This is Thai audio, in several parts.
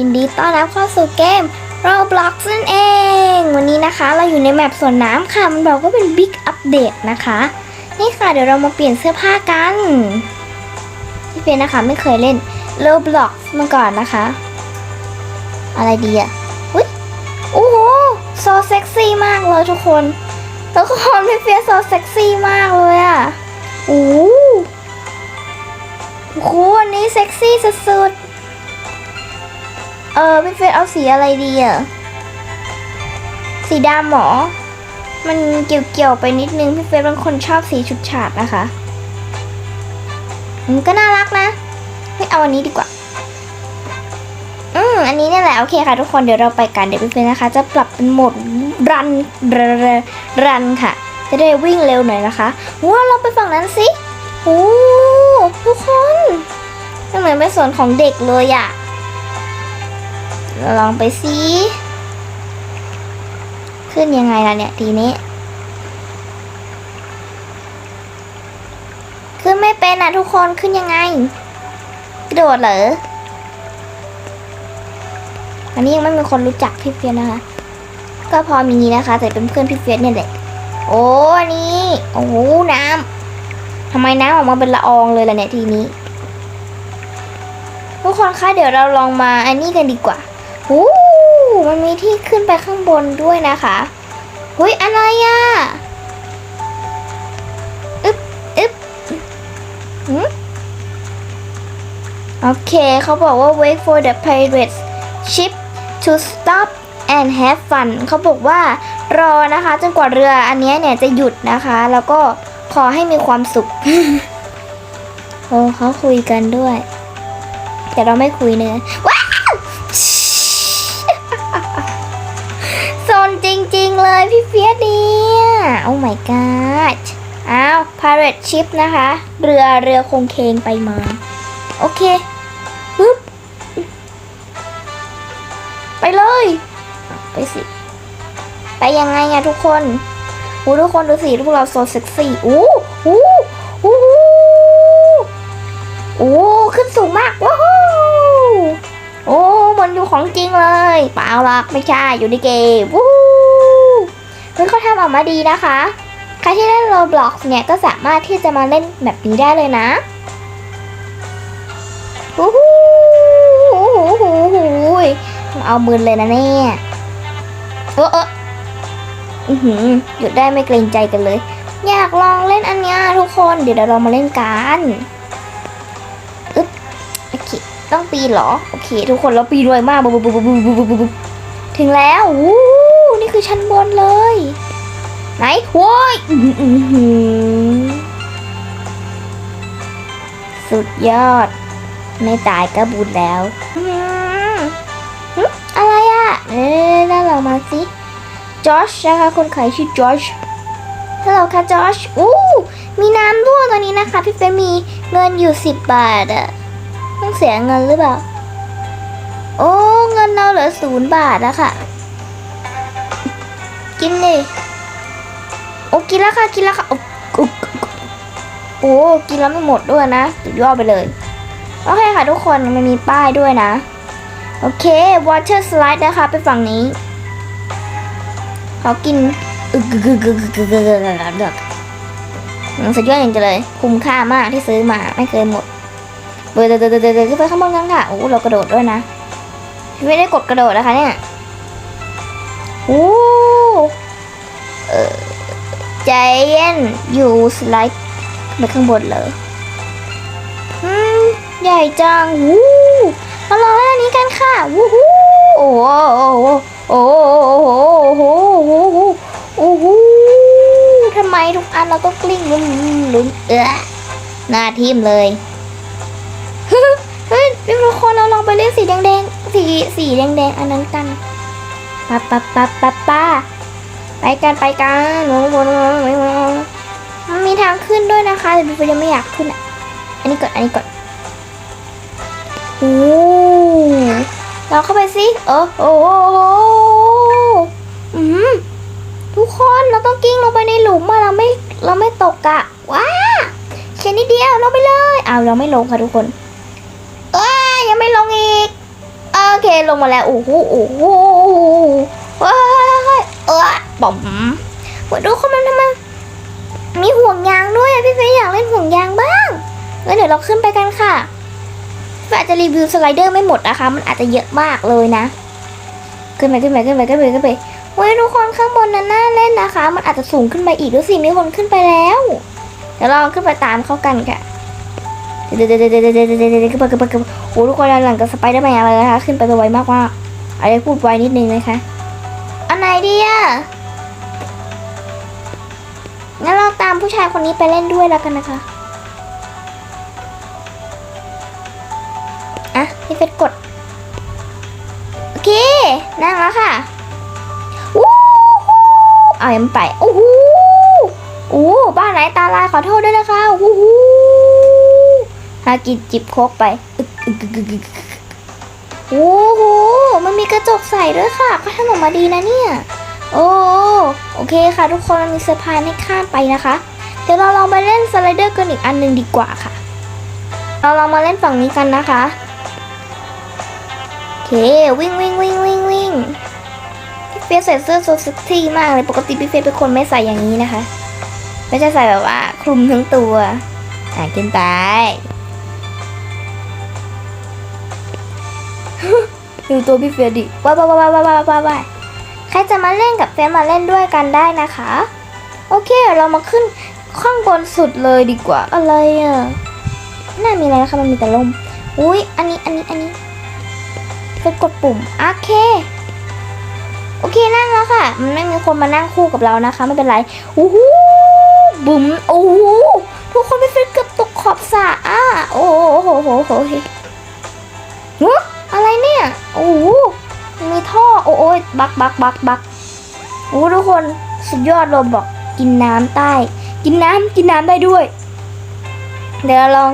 ยินดีต้อนรับเข้าสู่เกม Roblox นั่นเอง วันนี้นะคะเราอยู่ในแมปสวนน้ำค่ะ มันบอกว่าเป็น Big Update นะคะ นี่ค่ะเดี๋ยวเรามาเปลี่ยนเสื้อผ้ากันพี่เฟียนนะคะไม่เคยเล่น Roblox มาก่อนนะคะ อะไรดีอะอุ้ยโอ้โหโซเซ็กซี่มากเลยทุกคนทุกคนพี่เฟียนโซเซ็กซี่มากเลยอะโอ้โหโอ้โหอันนี้เซ็กซี่สุดๆ เออพี่เฟสเอาสีอะไรดีอะสีดำหรอมันเกี่ยวๆไปนิดนึงพี่เฟสเป็นคนชอบสีชุดฉาดนะคะมันก็น่ารักนะไม่เอาอันนี้ดีกว่า อืมอันนี้นี่แหละโอเคค่ะทุกคนเดี๋ยวเราไปกันเดี๋ยวพี่เฟสนะคะ จะปรับเป็นโหมดรันรันค่ะ จะได้วิ่งเร็วหน่อยนะคะว้าเราไปฝั่งนั้นสิโอ้ทุกคนมันเหมือนเป็นสวนของเด็กเลยอะ ลองไปสิขึ้นยังไงล่ะเนี่ยทีนี้ ขึ้นไม่เป็นอะทุกคนขึ้นยังไง กระโดดเหรอ อันนี้ยังไม่มีคนรู้จักพี่เฟียสนะคะ ก็พอมีนะคะ แต่เป็นเพื่อนพี่เฟียสเนี่ยแหละโอ้อันนี้ โอ้โหน้ำทำไมน้ำออกมาเป็นละอองเลยล่ะเนี่ยทีนี้ ทุกคนคะเดี๋ยวเราลองมาอันนี้กันดีกว่า โอ้มันมีที่ขึ้นไปข้างบนด้วยนะคะเฮ้ยอะไรอะอึ๊บอึ๊บหืมโอเค เขาบอกว่า wait for the pirate ship to stop and have fun เขาบอกว่ารอนะคะ จนกว่าเรืออันนี้เนี่ยจะหยุดนะคะ แล้วก็ขอให้มีความสุข โอ้เขาคุยกันด้วย แต่เราไม่คุยเนื้อ เลยพี่เฟียสเนี่ยโอ้ my god อ้าว pirate ship นะคะ เรือเรือคงเคงไปมา โอเคปึ๊บ ไปเลย ไปสิ ไปยังไงอะทุกคนโอ้ทุกคนดูสิพวกเราโซเซ็กซี่โอ้โอ้โอ้โอ้ขึ้นสูงมาก ว้าวโอ้มันอยู่ของจริงเลย เปล่าหรอกไม่ใช่ อยู่ในเกมวู้ เฮ้ยเขาทำออกมาดีนะคะ ใครที่เล่น Roblox เนี่ยก็สามารถที่จะมาเล่นแบบนี้ได้เลยนะวู้ฮู้ฮู้ฮู้ฮู้ฮู้เอามือเลยนะเนี่ยเออเออือหือหยุดได้ไม่เกรงใจกันเลย อยากลองเล่นอันนี้ทุกคน เดี๋ยวเรามาเล่นกันอึ๊บโอเคต้องปีนเหรอ โอเค ทุกคนเราปีนไวมากบุ๊บบุ๊บบุ๊บบุ๊บบุ๊บบุ๊บบุ๊บถึงแล้ววู้นี่ คือชั้นบนเลย ไหนโว้ยอื้อหือหือสุดยอด ไม่ตายก็บุญแล้วอืมหึอะไรอะ่ะ เอ๊ะน่าเรามาสิจอชนะคะคนขายชื่อจอชฮัลโหลค่ะจอชอู้มีน้ำด้วยตอนนี้นะคะ พี่เฟรมมีเงินอยู่สิบบาทอะต้องเสียเงินหรือเปล่า โอ้ เงินเราเหลือศูนย์บาทแล้วค่ะ กินเลย โอ้กินแล้วค่ะกินแล้วค่ะ โอ้กินแล้วไม่หมดด้วยนะสุดยอดไปเลย โอเคค่ะทุกคนมันมีป้ายด้วยนะ โอเควอเทอร์สไลด์นะคะไปฝั่งนี้เขากินสุดยอดอย่างจะเลย คุ้มค่ามากที่ซื้อมาไม่เคยหมดเดินเดินเดินเดินขึ้นไปข้างบนกันค่ะโอ้เรากระโดดด้วยนะ ไม่ได้กดกระโดดนะคะเนี่ยโอ้ ใจเย็นอยู่สไลด์ไปข้างบนเลยอืมใหญ่จัง วู้เราลองเล่นอันนี้กันค่ะ วู้ฮู้โอ้โหโอ้โหโอ้โหโอ้โหโอ้โหทำไมทุกอันเราต้องกลิ้งลุ้นลุ้นเออหน้าทิมเลยเฮ้ยทุกคนเราลองไปเล่นสีแดงๆสีสีแดงๆอันนั้นกันปะปะปะปะปะ ไปกันไปกันมันมีทางขึ้นด้วยนะคะแต่พี่ยังไม่อยากขึ้นอะ อันนี้ก่อนอันนี้ก่อนโอ้เราเข้าไปสิเออโอ้โหอืมทุกคนเราต้องกิ้งลงไปในหลุมอะเราไม่เราไม่ตกอะว้าแค่นิดเดียวลงไปเลยเอาวเราไม่ลงค่ะทุกคน เอ้ยยังไม่ลงอีกโอเคลงมาแล้วโอ้โหโอ้โหว้าเออ ป๋อมโอ้ยดูคนมันทำไมมีห่วงยางด้วยพี่เฟยอยากเล่นห่วงยางบ้างงั้นเดี๋ยวเราขึ้นไปกันค่ะพี่เฟยอาจจะรีวิวสไลเดอร์ไม่หมดนะคะ มันอาจจะเยอะมากเลยนะ ขึ้นไปขึ้นไปขึ้นไปขึ้นไปขึ้นไปเว้ยทุกคนข้างบนนั้นน่าเล่นนะคะ มันอาจจะสูงขึ้นไปอีกดูสิมีคนขึ้นไปแล้ว เดี๋ยวเราขึ้นไปตามเขากันค่ะเดี๋ยวเดี๋ยวเดี๋ยวเดี๋ยวเดี๋ยวเดี๋ยวเดี๋ยวขึ้นไปขึ้นไปขึ้นไปโอ้ทุกคนหลังกับสไปเดอร์แมนเลยนะคะ ขึ้นไปไวมากว่าอะไรพูดไวนิดนึงนะคะอันไหนดีอะ งั้นเราตามผู้ชายคนนี้ไปเล่นด้วยแล้วกันนะคะอะพี่เฟสกด โอเค นั่งแล้วค่ะวู้ฮู้เอายังไปโอ้โหโอ้บ้านไหนตาลายขอโทษด้วยนะคะวู้ฮู้ฮากินจิบโคกไปโอ้โหมันมีกระจกใส่ด้วยค่ะก็ทำออกมาดีนะเนี่ย โอ้โอเคค่ะ ทุกคนมันมีเซอร์ไพรส์ให้ข้ามไปนะคะ เดี๋ยวเราลองไปเล่นสไลเดอร์กันอีกอันหนึ่งดีกว่าค่ะ เราลองมาเล่นฝั่งนี้กันนะคะโอเควิ่งวิ่งวิ่งวิ่งวิ่งพี่เฟยสใส่เสื้อโซซ็กซี่มากเลยปกติพี่เฟยเป็นคนไม่ใส่อย่างนี้นะคะไม่ใช่ใส่แบบว่าคลุมทั้งตัวอะขึ้นไปดูตัวพี่เฟียดิว้าวว้าวว้าวว้าวว้าวว้าว ใครจะมาเล่นกับเฟยมาเล่นด้วยกันได้นะคะ โอเคเรามาขึ้นข้างบนสุดเลยดีกว่าอะไรอะน่ามีอะไรนะคะมันมีแต่ลมอุ้ยอันนี้อันนี้อันนี้ก็กดปุ่มโอเคโอเคนั่งแล้วค่ะ มันไม่มีคนมานั่งคู่กับเรานะคะ ไม่เป็นไรโอ้โหบุ๋มโอ้โหทุกคนไปฟิตเกือบตกขอบสระอะโอ้โหโหโหโหโห โอ้ยบักบักบักบักโอ้ทุกคนสุดยอดโรบอกกินน้ำใต้ กินน้ำกินน้ำได้ด้วย เดี๋ยวเราลอง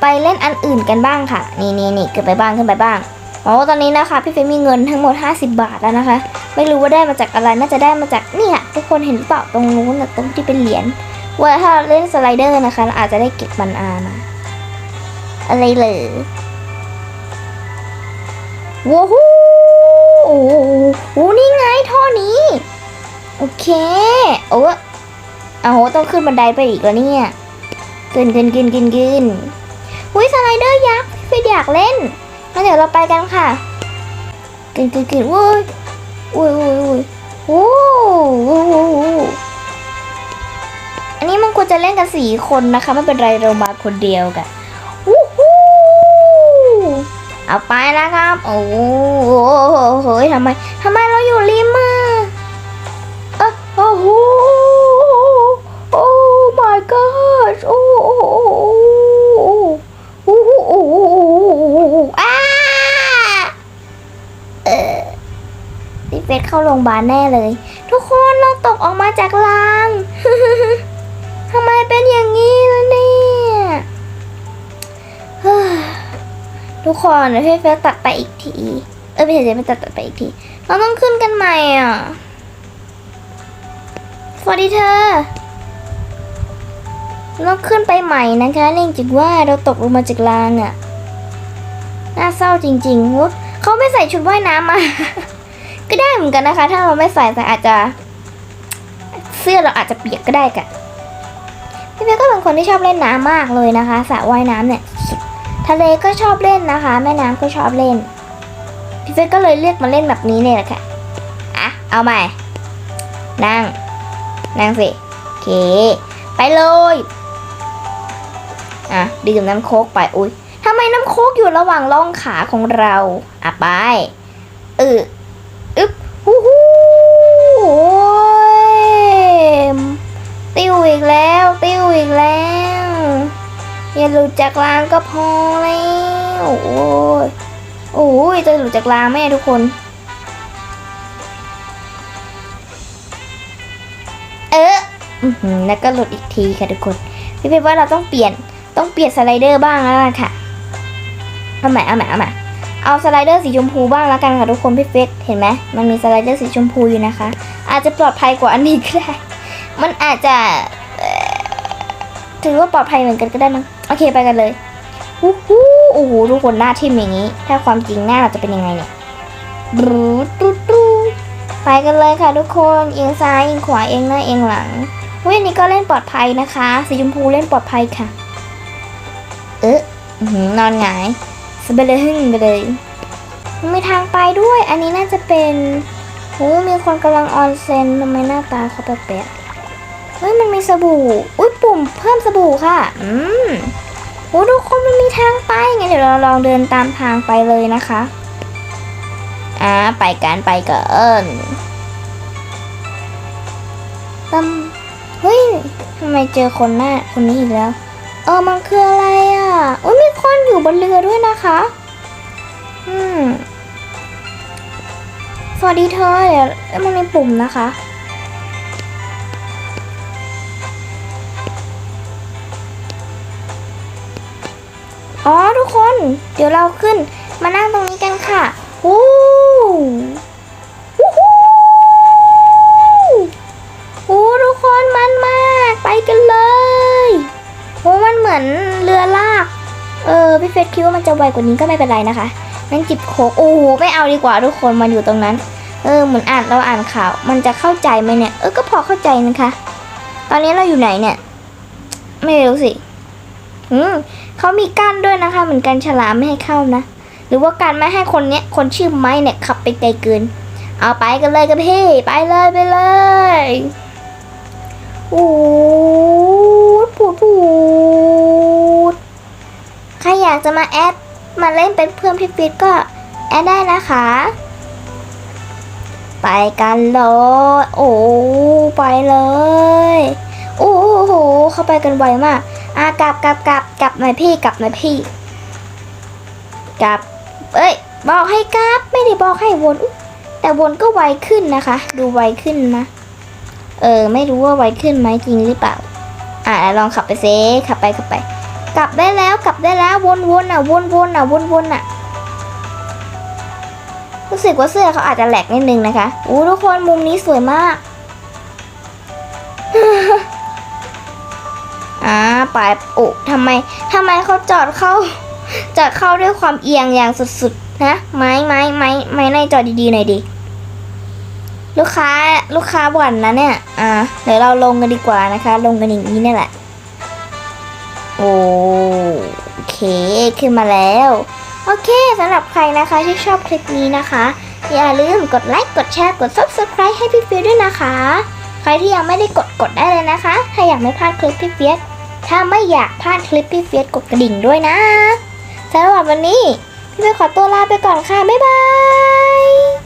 ไปเล่นอันอื่นกันบ้างค่ะ นี่นี่นี่ขึ้นไปบ้างขึ้นไปบ้างอ๋อตอนนี้นะคะ พี่เฟยมีเงินทั้งหมด 50 บาทแล้วนะคะ ไม่รู้ว่าได้มาจากอะไรน่าจะได้มาจากเนี่ยทุกคนเห็นเปล่าตรงนู้นน่ะตรงที่เป็นเหรียญว่าถ้าเราเล่นสไลเดอร์นะคะเราอาจจะได้เก็บมันอามา อะไรเลยว้าวฮู้ โอ้โหนี่ไงท่อนี้ โอเค โอ้เอาโหต้องขึ้นบันไดไปอีกแล้วเนี่ยขึ้นขึ้นขึ้นขึ้นขึ้นอุ้ยสไลเดอร์ยักษ์พี่อยากเล่นงั้นเดี๋ยวเราไปกันค่ะกินกินกินวุ้ยวุ้ยวุ้ยวุ้ยโอ้โหอันนี้มันควรจะเล่นกันสี่คนนะคะไม่เป็นไรเรามาคนเดียวกัน เอาไปแล้วครับ โอ้โหทำไมทำไมเราอยู่ริมอะเออโอ้โหโอ้ my god โอ้โหโอ้โหโอ้โหอ้าเออพี่เฟสเข้าโรงพยาบาลแน่เลย ทุกคนเราตกออกมาจากราง ทุกคนเดี๋ยวพี่เฟสตัดไปอีกที เออไม่ใช่ไม่ตัดตัดไปอีกที เราต้องขึ้นกันใหม่อะสวัสดีเธอเราขึ้นไปใหม่นะคะเนื่องจากว่าเราตกลงมาจากรางอะน่าเศร้าจริงๆวุฒเขาไม่ใส่ชุดว่ายน้ำมา ก็ได้เหมือนกันนะคะ ถ้าเราไม่ใส่แต่อาจจะ เสื้อเราอาจจะเปียกก็ได้ค่ะพี่เบยก็เป็นคนที่ชอบเล่นน้ำมากเลยนะคะสระว่ายน้ำเนี่ย ทะเลก็ชอบเล่นนะคะ แม่น้ำก็ชอบเล่น พี่เฟยก็เลยเลือกมาเล่นแบบนี้เนี่ยแหละค่ะอะเอาใหม่ นั่ง นั่งสิโอเค ไปเลยอะดื่มน้ำโคกไปอุ้ยทำไมน้ำโคกอยู่ระหว่างร่องขาของเราอะไปเอออึ๊บฮู้ฮู้โอ้ยติวอีกแล้ว ติวอีกแล้ว หลุดจากรางก็พอแล้วโอ้ยโอ้ยจะหลุดจากรางไหมอะทุกคน เออแล้วก็หลุดอีกทีค่ะทุกคน พี่เป๊ว่าเราต้องเปลี่ยนต้องเปลี่ยนสไลเดอร์บ้างแล้วล่ะค่ะเอาใหม่เอาใหม่เอาใหม่เอาสไลเดอร์สีชมพูบ้างแล้วกันค่ะทุกคนพี่เฟสเห็นไหมมันมีสไลเดอร์สีชมพูอยู่นะคะ อาจจะปลอดภัยกว่าอันนี้ก็ได้ มันอาจจะถือว่าปลอดภัยเหมือนกันก็ได้มั้ง โอเคไปกันเลยวู้ฮู้โอ้โหทุกคนหน้าทิ่มอย่างนี้ ถ้าความจริงหน้าเราจะเป็นยังไงเนี่ยบรูตูตูไปกันเลยค่ะทุกคนเอียงซ้ายเอียงขวาเอียงหน้าเอียงหลังเว้ยอันนี้ก็เล่นปลอดภัยนะคะ สีชมพูเล่นปลอดภัยค่ะ เอ๊ะอื้อหือนอนหงายสเบลหึ่งไปเลยมีทางไปด้วย อันนี้น่าจะเป็นโอ้มีคนกำลังออนเซนทำไมหน้าตาเขาแปลกๆ เฮ้ยมันมีสบู่ อุ้ยปุ่มเพิ่มสบู่ค่ะ อืมโอ้ทุกคนมันมีทางไปงั้นเดี๋ยวเราลองเดินตามทางไปเลยนะคะ อ่าไปกันไปกันตั้มเฮ้ยทำไมเจอคนหน้าคนนี้อีกแล้ว เออมันคืออะไรอะโอ้ยมีคนอยู่บนเรือด้วยนะคะ อืมสวัสดีเธอเดี๋ยวเอ้ยมันมีปุ่มนะคะ คน เดี๋ยวเราขึ้นมานั่งตรงนี้กันค่ะวู้วู้ฮู้โอ้ทุกคนมันมากไปกันเลยโอ้มันเหมือนเรือลาก เออพี่เฟสคิดว่ามันจะไวกว่านี้ก็ไม่เป็นไรนะคะนั่นจิบโคกโอ้โหไม่เอาดีกว่าทุกคนมันอยู่ตรงนั้น เออเหมือนอ่านเราอ่านข่าว มันจะเข้าใจไหมเนี่ยเออก็พอเข้าใจนะคะ ตอนนี้เราอยู่ไหนเนี่ย ไม่รู้สิ อืมเขามีกั้นด้วยนะคะ เหมือนกันฉลามไม่ให้เข้านะ หรือว่าการไม่ให้คนเนี้ย คนชื่อไม้เนี่ยขับไปไกลเกิน เอาไปกันเลยกันพี่ ไปเลยไปเลยโอ้ดปูดปูดใครอยากจะมาแอด มาเล่นเป็นเพื่อนพี่ฟิตก็แอดได้นะคะ ไปกันเลยโอ้ไปเลย โอ้โห เข้าไปกันไวมาก อะกลับกลับกลับกลับหน่อยพี่กลับหน่อยพี่กลับ เอ้ย บอกให้กลับ ไม่ได้บอกให้วน แต่วนก็ไวขึ้นนะคะ ดูไวขึ้นนะ เออ ไม่รู้ว่าไวขึ้นไหมจริงหรือเปล่า อะลองขับไปเซขับไปขับไป กลับได้แล้วกลับได้แล้ววนวนอะวนวนอะวนวนอะรู้สึกว่าเสื้อเขาอาจจะแหลกนิดนึงนะคะอู้ทุกคนมุมนี้สวยมาก อ่าไปโอ้ทำไมทำไมเขาจอดเข้าจอดเข้าด้วยความเอียงอย่างสุดๆนะไม้ไม้ไม้ไม้ในจอดดีๆหน่อยดิลูกค้าลูกค้าบ่นนะเนี่ย อ่าเดี๋ยวเราลงกันดีกว่านะคะ ลงกันอย่างนี้นี่แหละ โอเคขึ้นมาแล้ว โอเคสำหรับใครนะคะที่ชอบคลิปนี้นะคะ อย่าลืมกดไลค์กดแชร์กด subscribe ให้พี่เฟียด้วยนะคะ ใครที่ยังไม่ได้กดกดได้เลยนะคะ ถ้าอยากไม่พลาดคลิปพี่เฟียส ถ้าไม่อยากพลาดคลิปพี่เฟียสกดกระดิ่งด้วยนะสำหรับวันนี้ พี่เฟียสขอตัวลาไปก่อนค่ะ บ๊ายบาย